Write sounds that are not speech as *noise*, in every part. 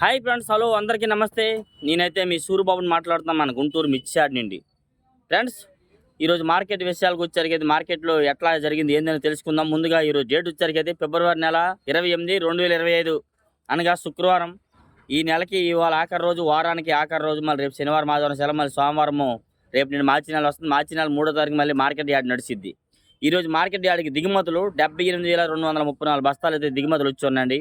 Hi friends hello అందరికీ నమస్తే. నేనైతే మీ సూర్యబాబుని మాట్లాడుతున్నాను మన గుంటూరు మిర్చియాడ్ నుండి. ఫ్రెండ్స్ ఈరోజు మార్కెట్ విషయాలకు వచ్చరికి మార్కెట్లో ఎట్లా జరిగింది ఏందని తెలుసుకుందాం. ముందుగా ఈరోజు డేట్ వచ్చరికి ఫిబ్రవరి నెల ఇరవై ఎనిమిది రెండు వేల ఇరవై ఐదు అనగా శుక్రవారం. ఈ నెలకి ఇవాళ ఆఖరి రోజు వారానికి ఆఖరి రోజు మళ్ళీ రేపు శనివారం ఆదివారం సెలవు మళ్ళీ సోమవారము రేపు నేను మార్చి నెల వస్తుంది. మార్చి నెల మూడో తారీఖు మళ్ళీ మార్కెట్ యార్డ్ నడిచిద్ది ఈరోజు మార్కెట్ యార్డ్కి దిగుమతులు డెబ్బై ఎనిమిది వేల రెండు వందల ముప్పై నాలుగు బస్తాలు అయితే దిగుమతులు వచ్చి ఉన్నాయండి.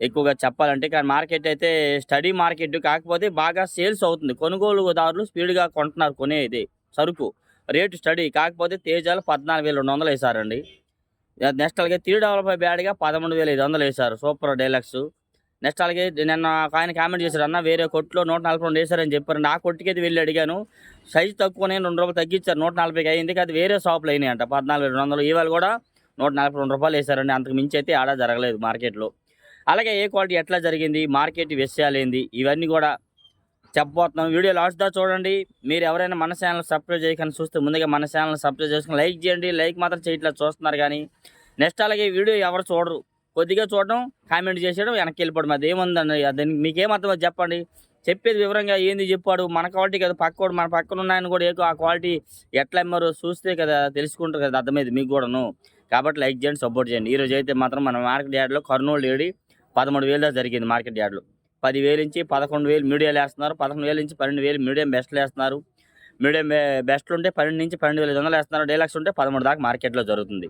ఎక్కువగా చెప్పాలంటే కానీ మార్కెట్ అయితే స్టడీ మార్కెట్ కాకపోతే బాగా సేల్స్ అవుతుంది. కొనుగోలుదారులు స్పీడ్గా కొంటున్నారు కొనేది సరుకు రేటు స్టడీ కాకపోతే తేజాలు పద్నాలుగు వేల రెండు వందలు వేశారండి. నెక్స్ట్ అలాగే త్రీ డెవలప్ బ్యాడ్గా పదమూడు వేల ఐదు వందలు వేశారు. Super deluxe. నెక్స్ట్ అలాగే నిన్న ఒక ఆయన కామెంట్ చేశారు అన్న వేరే కొట్లో నూట నలభై రెండు వేశారని చెప్పారు. నా కొట్టుకి అయితే వెళ్ళి అడిగాను. సైజు తక్కువనే రెండు రూపాయలు తగ్గించారు. నూట నలభైకి అయింది అది వేరే షాపులు అయినాయి అంట పద్నాలుగు వేల రెండు వందలు. ఇవాళ కూడా నూట నలభై రెండు రూపాయలు వేశారండి. అంతకు మించి అయితే ఆడ జరగలేదు మార్కెట్లో. అలాగే ఏ క్వాలిటీ ఎట్లా జరిగింది మార్కెట్ విషయాలు ఏంది ఇవన్నీ కూడా చెప్పబోతున్నాం. వీడియో లాస్ట్ దా చూడండి. మీరు ఎవరైనా మన ఛానల్ సబ్స్క్రైబ్ చేయకుండా చూస్తే ముందుగా మన ఛానల్ సబ్స్క్రైబ్ చేసుకుని లైక్ చేయండి. లైక్ మాత్రం చేయట్లా చూస్తున్నారు కానీ. నెక్స్ట్ అలాగే వీడియో ఎవరు చూడరు. కొద్దిగా చూడడం కామెంట్ చేసేయడం వెనక్కి వెళ్ళిపోవడం. అది ఏముందండి? దాన్ని మీకేం చెప్పండి. చెప్పేది వివరంగా ఏంది చెప్పాడు? మన క్వాలిటీ కదా పక్కోడు మన పక్కన ఉన్నాయని కూడా ఎక్కువ ఆ క్వాలిటీ ఎట్లా అమ్మారో చూస్తే కదా తెలుసుకుంటారు కదా అర్థమైంది మీకు కూడాను. కాబట్టి లైక్ చేయండి సపోర్ట్ చేయండి. ఈరోజు అయితే మాత్రం మన మార్కెట్ యార్డ్లో కర్నూలు ఏడి పదమూడు వేలు దాకా జరిగింది మార్కెట్ యార్డ్లో. పదివేలు నుంచి పదకొండు వేలు మీడియాలు వేస్తున్నారు పదకొండు వేల నుంచి పన్నెండు వేలు మీడియం బెస్ట్లు వేస్తున్నారు మీడియం బెస్ట్లు ఉంటే పన్నెండు నుంచి పన్నెండు వేల ఐదు వందలు వేస్తున్నారు డైలాక్స్ ఉంటే పదమూడు దాకా మార్కెట్లో జరుగుతుంది.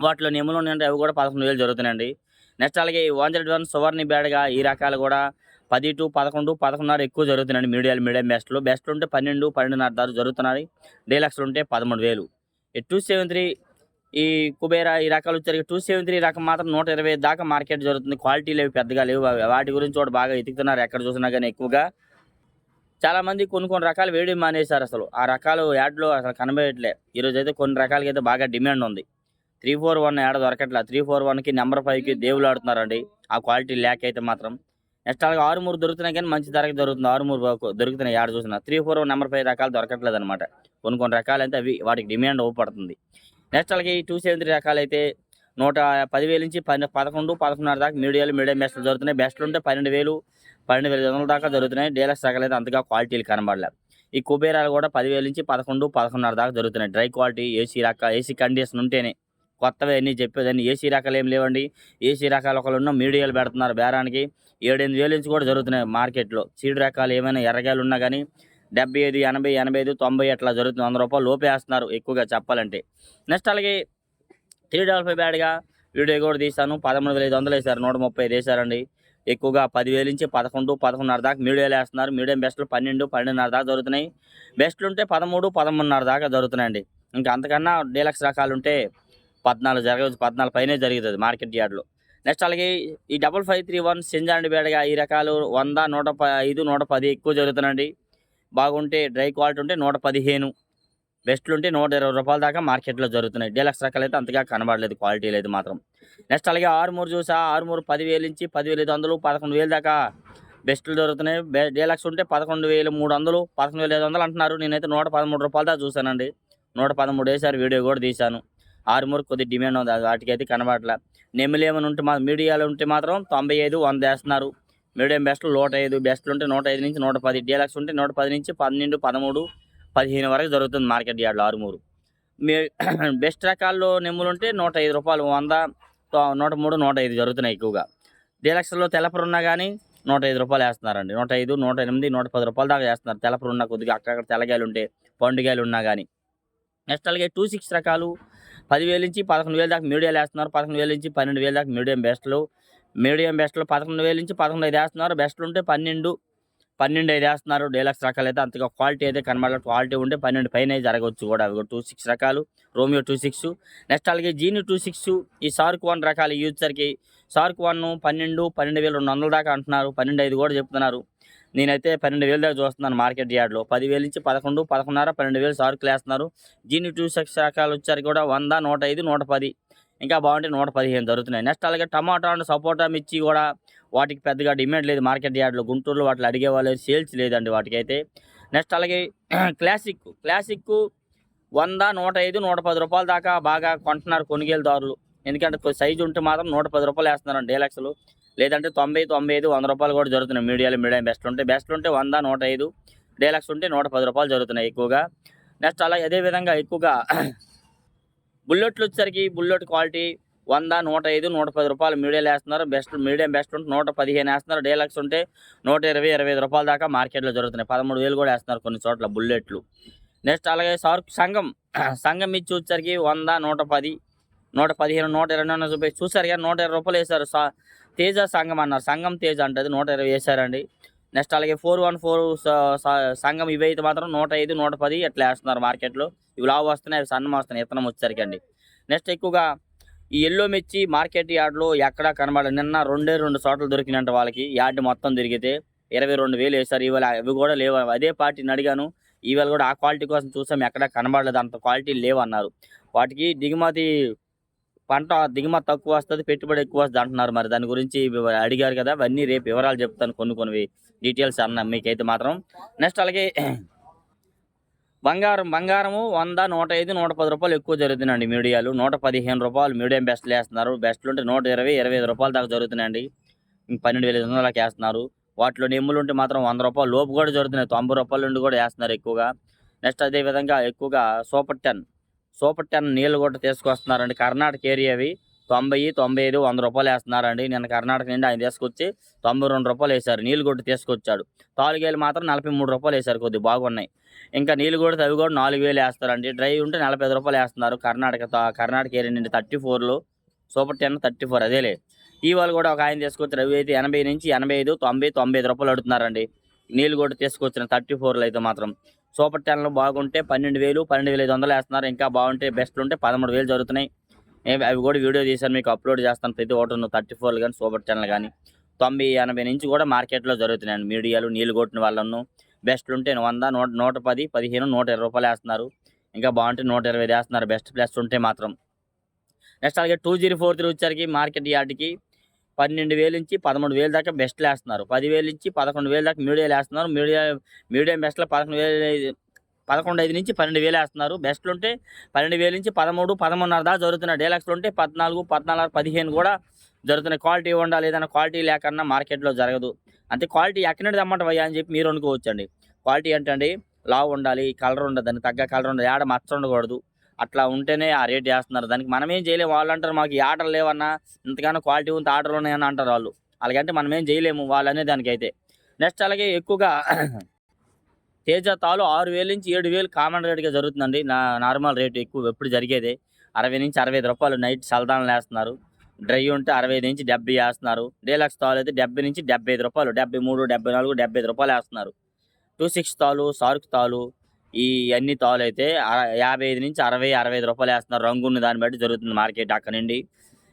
వాటిలో నియములు ఉన్నాయంటే అవి కూడా పదకొండు వేలు జరుగుతున్నాయండి. నెక్స్ట్ అలాగే వన్ జెడ్ వన్ సువర్ణి బ్యాడ్గా ఈ రకాలు కూడా పది టు పదకొండు పదకొండున్నర ఎక్కువ జరుగుతున్నాయండి మీడియాలు మీడియం బెస్ట్లు. బెస్ట్లు ఉంటే పన్నెండు పన్నెండున్నర దారు జరుగుతున్నాయి. డైలాక్స్లు ఉంటే పదమూడు వేలు. టూ సెవెన్ త్రీ ఈ కుబేరా ఈ రకాలు వచ్చరికి టూ సెవెన్ త్రీ రకం మాత్రం నూట ఇరవై దాకా మార్కెట్ జరుగుతుంది. క్వాలిటీ లేవు పెద్దగా లేవు. వాటి గురించి కూడా బాగా ఎతుకుతున్నారు. ఎక్కడ చూసినా కానీ ఎక్కువగా. చాలామంది కొన్ని కొన్ని రకాలు వేయడం మానేశారు అసలు. ఆ రకాలు యాడ్లో అసలు కనబడట్లే. ఈరోజు అయితే కొన్ని రకాలకి అయితే బాగా డిమాండ్ ఉంది. త్రీ ఫోర్ వన్ యాడ్ దొరకట్లే. త్రీ ఫోర్ వన్కి నెంబర్ ఫైవ్కి దేవులు ఆడుతున్నారండి. ఆ క్వాలిటీ ల్యాక్ అయితే మాత్రం. నెక్స్ట్ అలాగే ఆరు మూడు దొరుకుతున్నాయి కానీ మంచి ధరకి దొరుకుతుంది. ఆరు మూడు దొరుకుతున్నాయి యాడ్ చూసిన. Three four one number five రకాలు దొరకట్లేదు అనమాట కొన్ని కొన్ని రకాలు అయితే అవి వాటికి డిమాండ్ అవ్వబడుతుంది నెక్స్ట్ టూ సెవెన్ రకాలైతే రకాలు అయితే నూట పదివేల నుంచి పన్నె పదకొండు పదకొండున్నర దాకా మీడియాలు మీడియం బెస్ట్లు దొరుకుతున్నాయి బెస్ట్లు ఉంటే పన్నెండు వేలు పన్నెండు వేల జనరల్ వందల దాకా దొరుకుతున్నాయి డీలక్స్ రకాలు అయితే అంతగా క్వాలిటీలు కనబడలేదు ఈ కుబేరాలు కూడా పదివేల నుంచి పదకొండు పదకొండున్నర దాకా దొరుకుతున్నాయి డ్రై క్వాలిటీ ఏసీ రక ఏసీ కండిషన్ ఉంటేనే కొత్తవి అన్నీ చెప్పేదాన్ని. ఏసీ రకాలు ఏం లేవండి. ఏసీ రకాలు ఒకళ్ళు ఉన్న మీడియాలు పెడుతున్నారు బేరానికి. ఏడెనిమిది వేల నుంచి కూడా జరుగుతున్నాయి మార్కెట్లో. సీడ్ రకాలు ఏమైనా ఎర్రగాయలు ఉన్నా కానీ డెబ్బై ఐదు ఎనభై ఎనభై ఐదు తొంభై అట్లా జరుగుతుంది. వంద రూపాయలు లోపే వేస్తున్నారు ఎక్కువగా చెప్పాలంటే. నెక్స్ట్ అలాగే త్రీ డబల్ ఫైవ్ బ్యాడ్గా వీడియో కూడా తీశాను. పదమూడు వేల ఐదు వందలు వేశారు. నూట ముప్పై వేశారండి. ఎక్కువగా పదివేల నుంచి పదకొండు పదకొండున్నర దాకా మీడియాలు వేస్తున్నారు. మీడియం బెస్ట్లు పన్నెండు పన్నెండున్నర దాకా జరుగుతున్నాయి. బెస్ట్లు ఉంటే పదమూడు పదమూడున్నర దాకా జరుగుతున్నాయండి. ఇంకా అంతకన్నా డీలక్స్ రకాలు ఉంటే పద్నాలుగు జరగవచ్చు. పద్నాలుగు పైనే జరుగుతుంది మార్కెట్ యార్డ్లో. నెక్స్ట్ అలాగే ఈ డబల్ ఫైవ్ త్రీ వన్ సింజాండి బేడగా ఈ రకాలు వంద నూట ఐదు నూట పది ఎక్కువ జరుగుతున్నాయండి. బాగుంటే డ్రై క్వాలిటీ ఉంటే నూట పదిహేను బెస్ట్లు ఉంటే నూట ఇరవై రూపాయల దాకా మార్కెట్లో జరుగుతున్నాయి. డీలక్స్ రకాలు అయితే అంతగా కనబడలేదు క్వాలిటీ లేదు మాత్రం. నెక్స్ట్ అలాగే ఆరుమూరు చూసా ఆరుమూరు పదివేలు నుంచి పదివేల ఐదు వందలు పదకొండు వేలు దాకా బెస్ట్లు దొరుకుతున్నాయి బె- డీలక్స్ ఉంటే పదకొండు వేలు మూడు వందలు పదకొండు వేల ఐదు వందలు అంటున్నారు. నేనైతే నూట పదమూడు రూపాయల దాకా చూశానండి. నూట పదమూడు వేసారు వీడియో కూడా తీశాను. ఆరుమూరు కొద్ది డిమాండ్ ఉంది అది వాటికైతే కనబడట్లే. నెమ్మిలు ఏమైనా ఉంటే మా మీడియాలో ఉంటే మాత్రం తొంభై ఐదు వంద వేస్తున్నారు. మీడియం బెస్ట్లు నూట ఐదు బెస్ట్లు ఉంటే నూట ఐదు నుంచి నూట పది డీలక్స్ ఉంటే నూట పది నుంచి పన్నెండు పదమూడు పదిహేను వరకు జరుగుతుంది మార్కెట్ యార్డ్లో ఆరుమూరు. మీ బెస్ట్ రకాల్లో నెమ్ములు ఉంటే నూట ఐదు రూపాయలు వంద నూట మూడు నూట ఐదు జరుగుతున్నాయి ఎక్కువగా. డీలక్స్లో తెలపరు ఉన్నా కానీ నూట ఐదు రూపాయలు వేస్తున్నారండి. నూట ఐదు నూట ఎనిమిది నూట పది రూపాయల దాకా వేస్తున్నారు. తెలపరు ఉన్న కొద్దిగా అక్కడక్కడ తెల్లగాయలు ఉంటే పండుగాయలు ఉన్నా కానీ నెక్స్ట్ అలాగే టూ సిక్స్ రకాలు పదివేలు నుంచి పదకొండు వేల దాకా మీడియాలు వేస్తున్నారు. పదకొండు వేల నుంచి పన్నెండు వేల దాకా మీడియం బెస్ట్లు మీడియం బెస్ట్లో పదకొండు వేల నుంచి పదకొండు ఐదు వేస్తున్నారు. బెస్ట్లు ఉంటే పన్నెండు పన్నెండు ఐదు వేస్తున్నారు. డీలక్స్ రకాలు అయితే అంతగా క్వాలిటీ అయితే కనబడాలి. క్వాలిటీ ఉంటే పన్నెండు పైన జరగవచ్చు కూడా. అవి టూ సిక్స్ రకాలు. Romeo two six. నెక్స్ట్ అలాగే జీని టూ సిక్స్. ఈ సార్క్ వన్ రకాలు యూజర్కి సార్క్ వన్ పన్నెండు పన్నెండు వేల రెండు వందల దాకా అంటున్నారు. పన్నెండు ఐదు కూడా చెప్తున్నారు. నేనైతే పన్నెండు వేల దాకా చూస్తున్నాను మార్కెట్ యార్డ్లో. పదివేల నుంచి పదకొండు పదకొండున్నర పన్నెండు వేలు సార్కులు వేస్తున్నారు. జీని టూ సిక్స్ రకాలు వచ్చారు కూడా వంద నూట ఐదు నూట పది. ఇంకా బాగుంటే నూట పదిహేను దొరుకుతున్నాయి నెక్స్ట్ అలాగే టమాటా అండ్ సపోటా మిర్చి కూడా వాటికి పెద్దగా డిమాండ్ లేదు. మార్కెట్ యార్డ్లో గుంటూరులో వాటిని అడిగే వాళ్ళు సేల్స్ లేదండి వాటికి అయితే నెక్స్ట్ అలాగే *clears throat* క్లాసిక్ క్లాసిక్ వంద నూట ఐదు నూట పది రూపాయల దాకా బాగా కొంటున్నారు కొనుగోలుదారులు. ఎందుకంటే సైజు ఉంటే మాత్రం నూట పది రూపాయలు వేస్తున్నారు డీలక్స్లు. లేదంటే తొంభై తొంభై ఐదు వంద రూపాయలు కూడా జరుగుతున్నాయి. మీడియాలో మీడియం బెస్ట్ ఉంటే బెస్ట్ ఉంటే వంద నూట ఐదు. డీలక్స్ ఉంటే నూట పది రూపాయలు జరుగుతున్నాయి ఎక్కువగా. నెక్స్ట్ అలాగే అదే విధంగా ఎక్కువగా బుల్లెట్లు వచ్చేసరికి బుల్లెట్ క్వాలిటీ వంద నూట ఐదు నూట పది రూపాయలు మీడియాలు వేస్తున్నారు. బెస్ట్ మీడియం బెస్ట్ ఉంటే నూట పదిహేను వేస్తున్నారు. డీలక్స్ ఉంటే నూట ఇరవై ఇరవై ఐదు రూపాయల దాకా మార్కెట్లో జరుగుతున్నాయి. పదమూడు వేలు కూడా వేస్తున్నారు కొన్ని చోట్ల బుల్లెట్లు. నెక్స్ట్ అలాగే సార్క్ సంఘం. *clears throat* సంఘం ఇచ్చి వచ్చేసరికి వంద నూట పది నూట పదిహేను నూట ఇరవై రూపాయలు చూసారు కానీ నూట ఇరవై రూపాయలు వేశారు. సా తేజ సంఘం అన్నారు. సంఘం తేజ అంటది. నూట ఇరవై వేశారండి. నెక్స్ట్ అలాగే ఫోర్ వన్ ఫోర్ సంఘం ఇవి అయితే మాత్రం నూట ఐదు నూట పది అట్లా వేస్తున్నారు మార్కెట్లో. ఇవి లావు వస్తున్నాయి అవి సన్నం వస్తున్నాయి ఇతనం వచ్చేసరికి అండి నెక్స్ట్ ఎక్కువగా ఈ ఎల్లో మిర్చి మార్కెట్ యార్డ్లో ఎక్కడా కనబడదు నిన్న రెండే రెండు చోట్ల దొరికినంట వాళ్ళకి. యార్డ్ మొత్తం తిరిగితే ఇరవై రెండు వేలు వేశారు. ఇవాళ అవి కూడా లేవు. అదే పార్టీని అడిగాను. ఇవాళ కూడా ఆ క్వాలిటీ కోసం చూసాం. ఎక్కడా కనబడలేదు. అంత క్వాలిటీ లేవన్నారు. వాటికి దిగుమతి పంట దిగుమతి తక్కువ వస్తుంది పెట్టుబడి ఎక్కువ వస్తుంది అంటున్నారు మరి. దాని గురించి అడిగారు కదా అవన్నీ రేపు వివరాలు చెప్తాను కొన్ని కొన్ని డీటెయిల్స్ అన్న మీకైతే మాత్రం. నెక్స్ట్ అలాగే *clears throat* బంగారం బంగారము వంద నూట ఐదు నూట పది రూపాయలు ఎక్కువ జరుగుతుందండి మీడియాలు. నూట పదిహేను రూపాయలు మీడియం బెస్ట్లు వేస్తున్నారు. బెస్ట్లు ఉంటే నూట ఇరవై ఇరవై ఐదు రూపాయల దాకా జరుగుతున్నాయండి. పన్నెండు వేల ఐదు వందలకి వేస్తున్నారు. వాటిలో నెమ్ములు ఉంటే మాత్రం వంద రూపాయలు లోపు కూడా జరుగుతున్నాయి. తొంభై రూపాయల నుండి కూడా వేస్తున్నారు ఎక్కువగా. నెక్స్ట్ అదే విధంగా ఎక్కువగా సూపర్ టెన్. సూపర్ టెన్ నీళ్ళు కూడా తీసుకొస్తున్నారండి. కర్ణాటక ఏరియావి తొంభై తొంభై ఐదు వంద రూపాయలు వేస్తున్నారండి. నేను కర్ణాటక నుండి ఆయన తీసుకొచ్చి తొంభై రెండు రూపాయలు వేశారు. నీళ్ళు కొట్టి తీసుకొచ్చాడు. తాలుగేలు మాత్రం నలభై మూడు రూపాయలు వేశారు కొద్దిగా బాగున్నాయి. ఇంకా నీళ్ళు కూడా అవి కూడా నాలుగు వేలు వేస్తారండి. డ్రై ఉంటే నలభై ఐదు రూపాయలు వేస్తున్నారు కర్ణాటక కర్ణాటక ఏరియా నుండి థర్టీ ఫోర్లో. సూపర్ టెన్ థర్టీ ఫోర్ అదేలే. ఇవాళ కూడా ఒక ఆయన తీసుకొచ్చి రవి అయితే ఎనభై నుంచి ఎనభై ఐదు తొంభై తొంభై ఐదు రూపాయలు అడుగుతున్నారండి. నీళ్ళు కూడా తీసుకొచ్చిన థర్టీ ఫోర్లో అయితే మాత్రం. సూపర్ ఛానల్ బాగుంటే పన్నెండు వేలు పన్నెండు వేల ఐదు వందలు వేస్తున్నారు. ఇంకా బాగుంటే బెస్ట్ ఉంటే పదమూడు వేలు జరుగుతున్నాయి. అవి కూడా వీడియో తీసాను మీకు అప్లోడ్ చేస్తాను. ప్రతి ఓటర్ను థర్టీ ఫోర్లు కానీ సూపర్ ఛానల్ కానీ. తొంభై ఎనభై నుంచి కూడా మార్కెట్లో జరుగుతున్నాయండి. మీడియాలు నీళ్ళు కొట్టిన వాళ్ళను బెస్ట్ ఉంటే వంద నూట నూట పది పదిహేను నూట ఇరవై రూపాయలు వేస్తున్నారు. ఇంకా బాగుంటే నూట ఇరవై వేస్తున్నారు. బెస్ట్ ప్లస్ ఉంటే మాత్రం. నెక్స్ట్ అలాగే టూ జీరో ఫోర్ త్రీ వచ్చేసరికి మార్కెట్ యార్డ్కి పన్నెండు వేలు నుంచి పదమూడు వేలు దాకా బెస్ట్లు వేస్తున్నారు. పదివేలు నుంచి పదకొండు వేలు దాకా మీడియాలు వేస్తున్నారు. మీడియా మీడియం బెస్ట్లో పదకొండు వేలు పదకొండు ఐదు నుంచి పన్నెండు వేలు వేస్తున్నారు. బెస్ట్లు ఉంటే పన్నెండు వేలు నుంచి పదమూడు పదమూడున్నర దాకా జరుగుతున్నాయి. డీలక్స్లు ఉంటే పద్నాలుగు పద్నాలుగు పదిహేను కూడా జరుగుతున్నాయి. క్వాలిటీ ఉండాలి ఏదైనా క్వాలిటీ లేకన్నా మార్కెట్లో జరగదు. అంతే క్వాలిటీ ఎక్కడి తెమ్మంట భయ్యా అని చెప్పి మీరు అనుకోవచ్చండి. క్వాలిటీ ఏంటండి? లావు ఉండాలి కలర్ ఉండదు దానికి తగ్గ కలర్ ఉండదు. ఏడ మచ్చ ఉండకూడదు. అట్లా ఉంటేనే ఆ రేట్ వేస్తున్నారు దానికి మనం ఏం చేయలేము వాళ్ళు అంటారు మాకు ఈ ఆర్డర్ లేవన్నా ఇంతగానో క్వాలిటీ ఉంది ఆర్డర్లు ఉన్నాయని అంటారు వాళ్ళు. అలాగంటే మనం ఏం చేయలేము వాళ్ళు దానికైతే. నెక్స్ట్ అలాగే ఎక్కువగా *clears throat* తేజ తాలు ఆరు వేలు నుంచి ఏడు వేలు కామన్ రేట్గా జరుగుతుందండి. నా నార్మల్ రేటు ఎక్కువ ఎప్పుడు జరిగేది. అరవై నుంచి అరవై ఐదు రూపాయలు నైట్ సల్దాన్లు వేస్తున్నారు. డ్రై ఉంటే అరవై ఐదు నుంచి డెబ్బై వేస్తున్నారు. డీలక్స్ తాలు అయితే డెబ్బై నుంచి డెబ్బై ఐదు రూపాయలు డెబ్బై మూడు డెబ్బై నాలుగు డెబ్బై ఐదు రూపాయలు వేస్తున్నారు. టూ సిక్స్ తాలు సార్క్ తాలు ఈ అన్ని తాలు అయితే అర- యాభై ఐదు నుంచి అరవై అరవై ఐదు రూపాయలు వేస్తున్నారు. రంగున్న దాన్ని బట్టి జరుగుతుంది మార్కెట్ అక్కడ నుండి.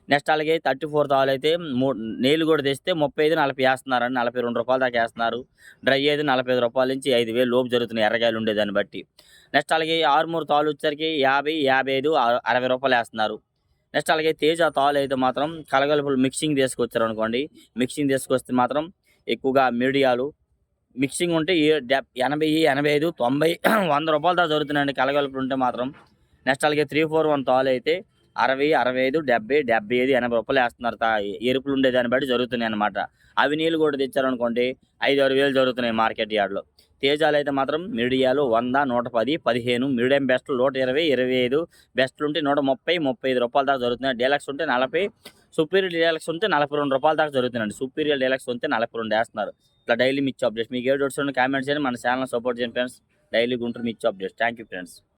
నెక్స్ట్ అలాగే థర్టీ ఫోర్ తాలు అయితే మూ నీళ్ళు కూడా తెస్తే ముప్పై ఐదు నలభై వేస్తున్నారని నలభై రెండు రూపాయల దాకా వేస్తున్నారు. డ్రై అయితే నలభై ఐదు రూపాయల నుంచి ఐదు వేలు లోపు జరుగుతున్నాయి ఎర్రగాయలు ఉండే దాన్ని బట్టి. నెక్స్ట్ అలాగే ఆరుమూరు తాలు వచ్చరికి యాభై యాభై ఐదు అరవై రూపాయలు వేస్తున్నారు. నెక్స్ట్ అలాగే తేజ తాలు అయితే మాత్రం కలగలుపులు మిక్సింగ్ తీసుకొచ్చారు అనుకోండి మిక్సింగ్ తీసుకొస్తే మాత్రం ఎక్కువగా మీడియాలు మిక్సింగ్ ఉంటే డెబ్ ఎనభై ఎనభై ఐదు తొంభై *clears throat* వంద రూపాయల దాకా జరుగుతున్నాయండి కలగలుపులు ఉంటే మాత్రం నెక్స్ట్ అలాగే త్రీ ఫోర్ వన్ తాలు అయితే అరవై అరవై ఐదు డెబ్బై డెబ్బై ఐదు ఎనభై రూపాయలు వేస్తున్నారు. తా ఎరుపులు ఉండే దాన్ని బట్టి జరుగుతున్నాయి అనమాట అవి నీళ్ళు కూడా తెచ్చారనుకోండి ఐదు ఆరు వేలు జరుగుతున్నాయి మార్కెట్ యార్డ్లో. తేజాలు అయితే మాత్రం మీడియాలు వంద నూట పది పదిహేను మీడియం బెస్ట్ నూట ఇరవై ఇరవై ఐదు బెస్ట్లు ఉంటే నూట ముప్పై ముప్పై ఐదు రూపాయల దాకా జరుగుతున్నాయి. డీలక్స్ ఉంటే నలభై సుపీరియర్ డీలక్స్ ఉంటే నలభై రెండు రూపాయల దాకా జరుగుతున్నాయండి. సుపీరియర్ డీలక్స్ ఉంటే నలభై రెండు వేస్తున్నారు. ఇట్లా డైలీ మిర్చి అప్డేట్స్ మీకు ఏ డౌట్స్ కామెంట్స్ చేయండి. మన ఛానల్ సపోర్ట్ చేయండి ఫ్రెండ్స్. డైలీ గుంటూరు మిర్చి అప్డేట్స్ థ్యాంక్ యూ ఫ్రెండ్స్.